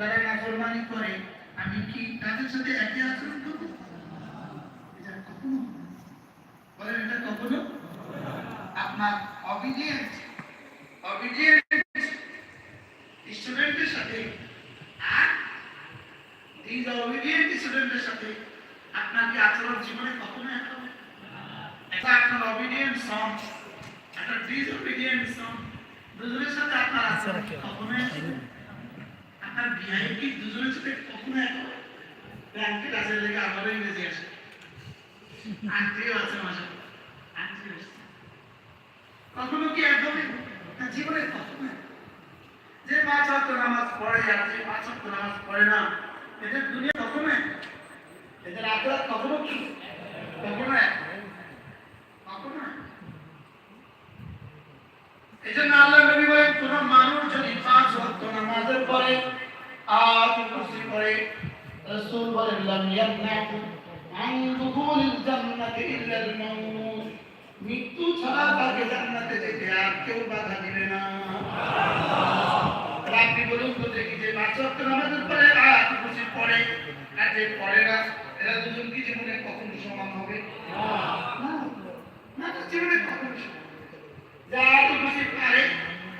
যারা নাফরমানি করে আমি কি তাদের সাথে একই আচরণ করব? এটা কখনো বলেন এটা কখনো? আপনার অবিডিয়েন্ট অবিডিয়েন্ট স্টুডেন্টের সাথে আর দিজ অবিডিয়েন্ট স্টুডেন্টের সাথে আপনার কি আচরণ জীবনে কখনো এক হবে এটা আপনার অবিডিয়েন্ট সং একটা ডিসঅবিডিয়েন্ট সং দুজনের সাথে আপনার আচরণ কি কখনো হবে? কি দুজনের সাথে কখনো এক ব্যাংকে কাজের লেগে আমারও ইংরেজি আসে আন্টিও আছে মাসে আন্টি আসছে কখনো কি এক না, জীবনে কখনো যে পাঁচ ওয়াক্ত নামাজ পড়ে আর যে পাঁচ ওয়াক্ত নামাজ পড়ে না, এদের দুনিয়া কখনো? এদের আখলাক কখনো কি কখনো এক হবে? কখনো এক হবে? এই জন্য আল্লাহ নবী বলেন কোন মানুষ যদি পাঁচ ওয়াক্ত নামাজের পরে আয়াতুল কুরসি পড়ে রাসূল লাম ইয়ামনাকু আন দুখুলিল জান্নাতি ইল্লা মৃত্যু ছাড়া তাকে জান্নাতে যেতে আর কেউ বাধা দিবে না আপনি বলুন তো দেখি যে ওয়াক্ত নামাজের পরে আয়াতুল খুশি পড়ে যে পড়ে না এরা দুজন কি জীবনে কখনো সমান হবে না না জীবনে কখনো সমান হবে না। যা তো বুঝতে পারে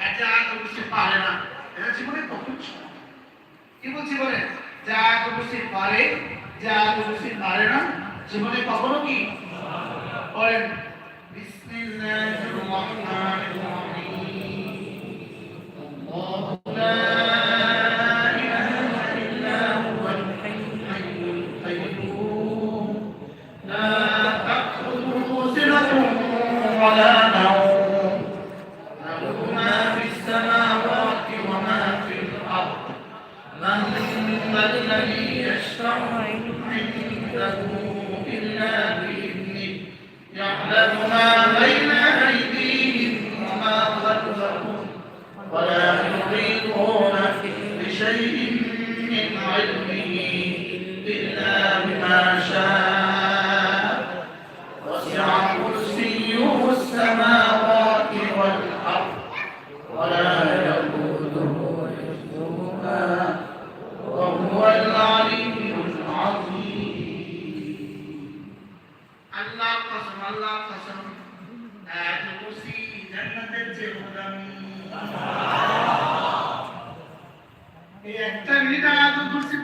আর যা তো বুঝতে পারে না এরা জীবনে কখন সমান হবে? কি বলছি বলে যা তো বুঝতে পারে যা তো বুঝতে পারে না জীবনে কখনো কি করেন? বিসমিল্লাহির একটা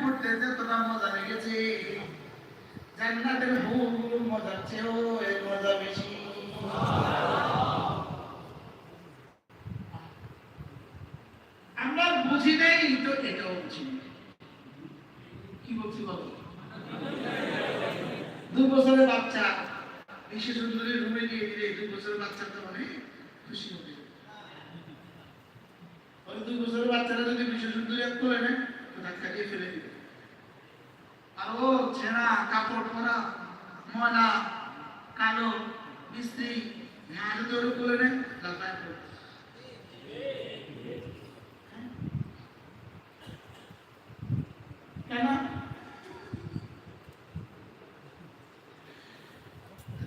পড়তে যতটা মজা লেগেছে। জান্নাতের মজার চেয়েও এর মজা বেশি। আমরা বুঝি নাই, তো এটাও বুঝি কি বলছি বলো? দু বছরের বাচ্চা বিশ্ব সুন্দরী রুমে নিয়ে দিলে দু বছরের তো মানে খুশি হবে। দুই বছরের বাচ্চারা যদি সুন্দরী এক করে নেয় তো ধাক্কা ফেলে দিবে। আর ও ছেঁড়া, কাপড় পরা, ময়লা, কালো, মিস্ত্রি না যদি করে নেয় লাল কেন?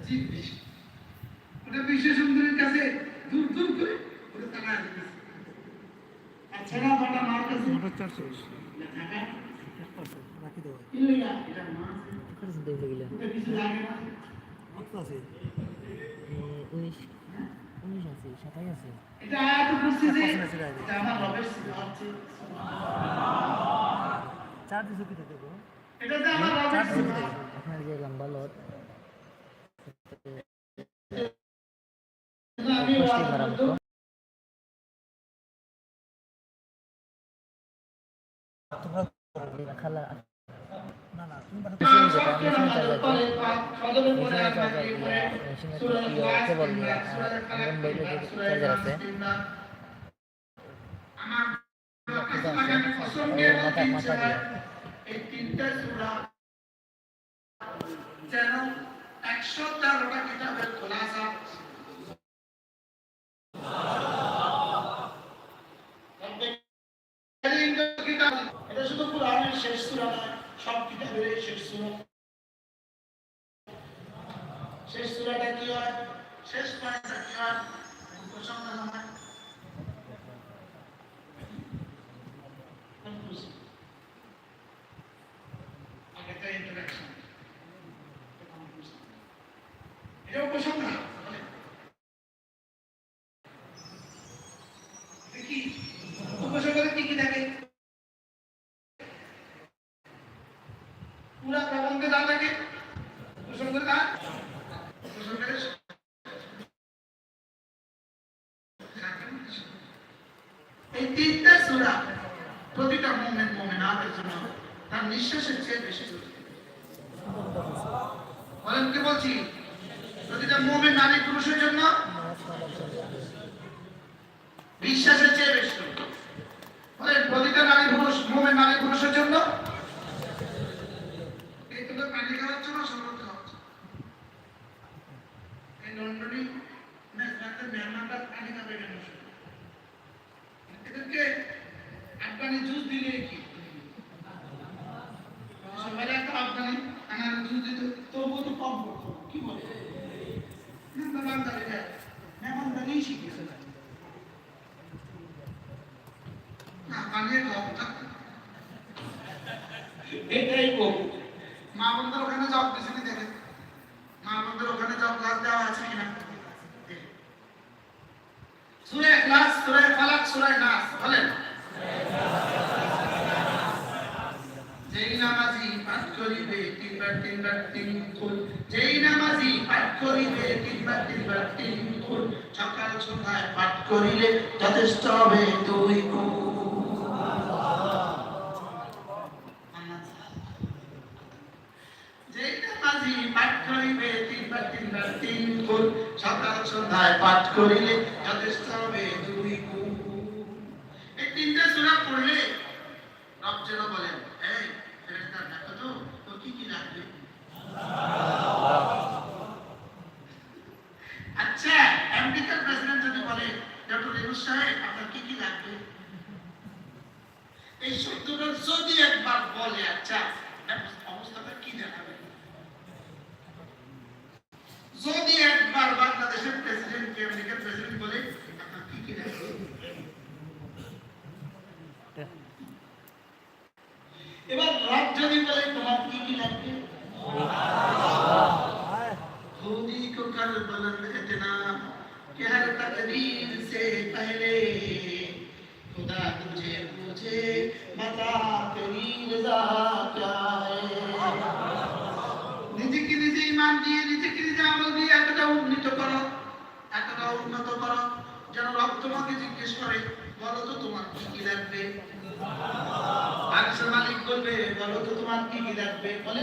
জীব বেশি ওটা বিশ্ব সুন্দরীর কাছে দূর দূর করে ওটা তারা দিতেছে আর ছেঁড়া ফাটা মার কাছে মোটর চার্জ শেষ থাকা রাখি দেবো কি লইয়া এটা মাছ খরচ দেবে গেলে ওটা কিছু লাগে না কত আছে উনিশ উনিশ আছে সাতাই আছে চার দিন ছুটি থাকে এটা যে আমার রবের লম্বা লট খালা ইয়ে যেন একশো তেরোটা কিতাবের খোলাসা 啊，我上班了？এই তিনটে সুরা প্রতিটা মোমেন্ট মোমে জন্য তার নিঃশ্বাসের চেয়ে বেশি বলেন, কি বলছি? প্রতিটা মোমেন্ট নারী পুরুষের জন্য বিশ্বাসের চেয়ে বেশি জরুরি। বলেন প্রতিটা নারী পুরুষ মুমিন নারী পুরুষের জন্য এই তোমরা পানি খাওয়াচ্ছ না শরবত খাওয়াচ্ছ এই নন্দনী মেজবাতে মেহমানরা পানি খাবে কেন এদেরকে জুস দিলে কি? সবাই একটা আফগানি আনার জুস দিত তবুও তো কম পড়তো কি বলে? মেহমানদারি মেহমানদারি শিখেছে। না পানির কম এটাই কম। মা বন্ধুর ওখানে জব পিছনে দেখে? মা বন্ধুর ওখানে জব ক্লাস দেওয়া আছে কিনা সূরা ইখলাস সূরা ফালাক সূরা নাস বলেন যেই নামাজি পাঠ করিবে, তিনবার তিনবার, তিন ফুল যেই নামাজি পাঠ করিবে, তিনবার তিনবার, তিন ফুল সকাল সন্ধ্যায় পাঠ করিলে যথেষ্ট হবে দুই সকাল সন্ধ্যায় পাঠ করিলে যথেষ্ট হবে দুই গুণ এই তিনটা সূরা পড়লে রব যেন বলেন এই ফেরেশতা দেখো তো তোর কি কি লাগবে আচ্ছা আমেরিকার প্রেসিডেন্ট যদি বলে ডক্টর ইউনুস সাহেব আপনার কি কি লাগবে এই শব্দটা যদি একবার বলে আচ্ছা অবস্থাটা কি দেখাবে যদি একবার বাংলাদেশের প্রেসিডেন্ট কে আমেরিকার প্রেসিডেন্ট বলে আপনার কি কি লাগবে এবার রব যদি বলে তোমার কি কি লাগবে खुदी को कर बुलंद इतना कि हर तकदीर से पहले खुदा तुझे पूछे बता तेरी रजा क्या है নিজেকে নিজে ইমান দিয়ে নিজেকে নিজে আমল দিয়ে এতটা উন্নীত করো এতটা উন্নত করো যেন রব তোমাকে জিজ্ঞেস করে বলো তো তোমার কি কি লাগবে আরশের মালিক বলবে বলো তো তোমার কি কি লাগবে বলে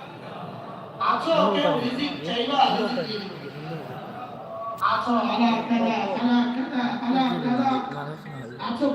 আছো কেউ রিজিক চাইবা রিজিক দিব। আছো আলা আলা আলা আছো